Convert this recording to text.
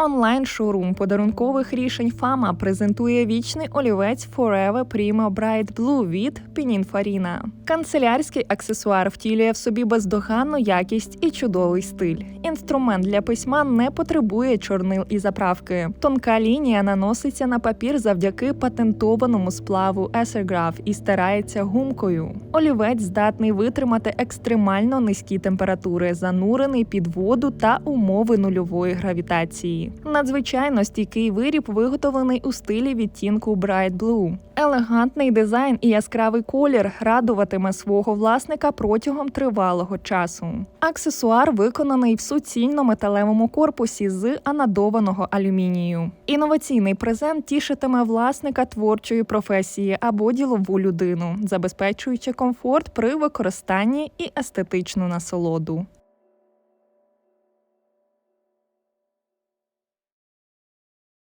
Онлайн-шоурум подарункових рішень Фама презентує вічний олівець Forever Prima Bright Blue від Pininfarina. Канцелярський аксесуар втілює в собі бездоганну якість і чудовий стиль. Інструмент для письма не потребує чорнил і заправки. Тонка лінія наноситься на папір завдяки патентованому сплаву Essergraph і стирається гумкою. Олівець здатний витримати екстремально низькі температури, занурений під воду та умови нульової гравітації. Надзвичайно стійкий виріб виготовлений у стилі відтінку Bright Blue. Елегантний дизайн і яскравий колір радуватиме свого власника протягом тривалого часу. Аксесуар виконаний в суцільно-металевому корпусі з анодованого алюмінію. Інноваційний презент тішитиме власника творчої професії або ділову людину, забезпечуючи комфорт при використанні і естетичну насолоду.